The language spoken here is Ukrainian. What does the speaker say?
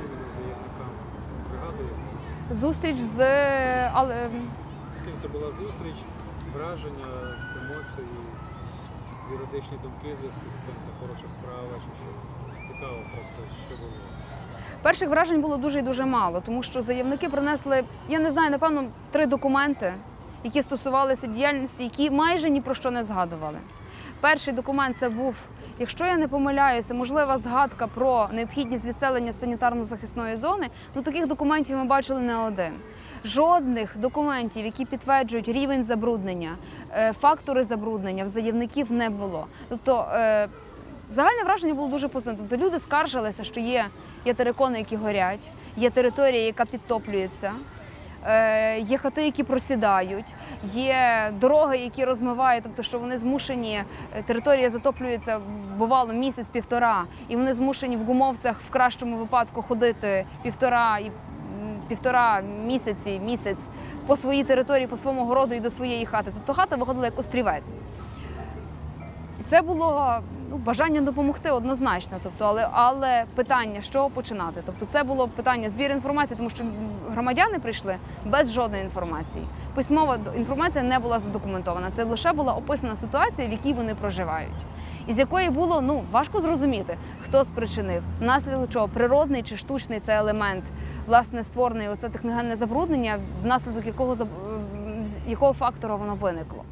розслідування з заявниками. Пригадуєте? Зустріч з але, З ким це була зустріч, враження, емоції, юридичні думки зв'язку з цим. Це хороша справа чи що? Цікаво просто, що було. перших вражень було дуже і дуже мало, тому що заявники принесли, я не знаю, напевно, три документи, які стосувалися діяльності, які майже ні про що не згадували. Перший документ це був, якщо я не помиляюся, можлива згадка про необхідність відселення санітарно-захисної зони. Ну таких документів ми бачили не один. Жодних документів, які підтверджують рівень забруднення, е, фактори забруднення в заявників не було. Тобто е, Загальне враження було дуже позитивне. Тобто люди скаржилися, що є, є терикони, які горять, є територія, яка підтоплюється, є хати, які просідають, є дороги, які розмивають, тобто, що вони змушені, е, територія затоплюється бувало місяць-півтора, і вони змушені в гумовцях в кращому випадку ходити півтора і півтора місяці, місяць по своїй території, по своєму городу і до своєї хати. Тобто хата виходила як острівець. Це було ну, бажання допомогти однозначно. Тобто, але, але питання, чого починати? Тобто, це було питання збір інформації, тому що громадяни прийшли без жодної інформації. Письмова інформація не була задокументована. Це лише була описана ситуація, в якій вони проживають, і з якої було ну важко зрозуміти, хто спричинив, внаслідок чого природний чи штучний це елемент, власне, створений оце техногенне забруднення, внаслідок якого заб- якого фактора воно виникло.